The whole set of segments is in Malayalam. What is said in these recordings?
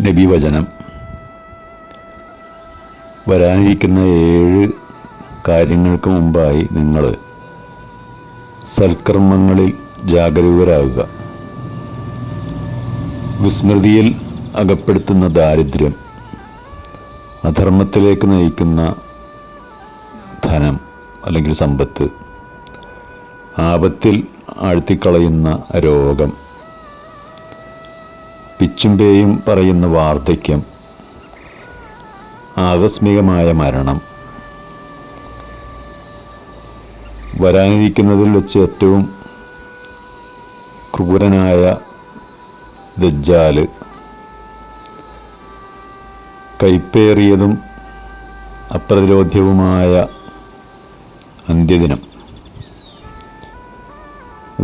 നബിവചനം. വരാനിരിക്കുന്ന ഏഴ് കാര്യങ്ങൾക്ക് മുമ്പായി നിങ്ങൾ സൽക്കർമ്മങ്ങളിൽ ജാഗരൂകരാകുക. വിസ്മൃതിയിൽ അകപ്പെടുത്തുന്ന ദാരിദ്ര്യം അധർമ്മത്തിലേക്ക് നയിക്കുന്ന ധനം അല്ലെങ്കിൽ സമ്പത്ത് ആപത്തിൽ ആഴ്ത്തിക്കളയുന്ന രോഗം പിച്ചുമ്പേയും പറയുന്ന വാർദ്ധക്യം. ആകസ്മികമായ മരണം. വരാനിരിക്കുന്നതിൽ വെച്ച് ഏറ്റവും ക്രൂരനായ ദജ്ജാൽ കൈപ്പേറിയതും അപ്രതിരോധ്യവുമായ അന്ത്യദിനം.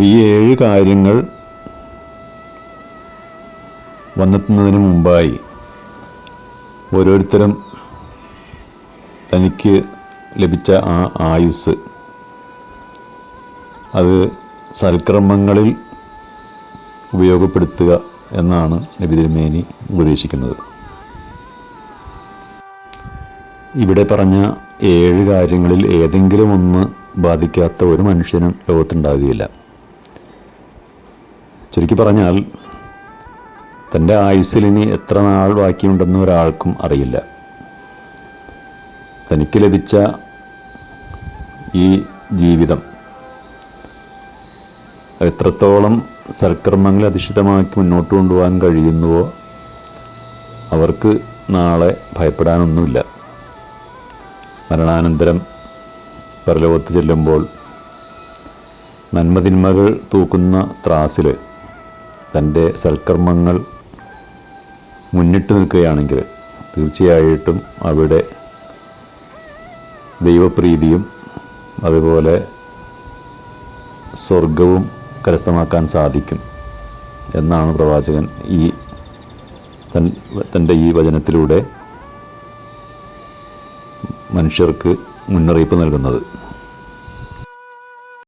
ഈ ഏഴ് കാര്യങ്ങൾ വന്നെത്തുന്നതിന് മുമ്പായി ഓരോരുത്തരും തനിക്ക് ലഭിച്ച ആ ആയുസ്. അത് സൽക്രമങ്ങളിൽ ഉപയോഗപ്പെടുത്തുക എന്നാണ് നബി തിരുമേനി ഉപദേശിക്കുന്നത്. ഇവിടെ പറഞ്ഞ ഏഴ് കാര്യങ്ങളിൽ ഏതെങ്കിലും ഒന്ന് ബാധിക്കാത്ത ഒരു മനുഷ്യനും ലോകത്തുണ്ടാകുകയില്ല. ചുരുക്കി പറഞ്ഞാൽ തന്റെ ആയുസ്സിൽ ഇനി എത്ര നാൾ ബാക്കിയുണ്ടെന്ന് ഒരാൾക്കും അറിയില്ല. തനിക്ക് ലഭിച്ച ഈ ജീവിതം എത്രത്തോളം സൽക്കർമ്മങ്ങളെ അധിഷ്ഠിതമാക്കി മുന്നോട്ട് കൊണ്ടുപോകാൻ കഴിയുന്നുവോ അവർക്ക് നാളെ ഭയപ്പെടാനൊന്നുമില്ല. മരണാനന്തരം പരലോകത്ത് ചെല്ലുമ്പോൾ നന്മതിന്മകൾ തൂക്കുന്ന ത്രാസിൽ തന്റെ സൽക്കർമ്മങ്ങൾ മുന്നിട്ട് നിൽക്കുകയാണെങ്കിൽ തീർച്ചയായിട്ടും അവിടെ ദൈവപ്രീതിയും അതുപോലെ സ്വർഗവും കരസ്ഥമാക്കാൻ സാധിക്കും എന്നാണ് പ്രവാചകൻ ഈ തൻ തന്റെ ഈ വചനത്തിലൂടെ മനുഷ്യർക്ക് മുന്നറിയിപ്പ് നൽകുന്നത്.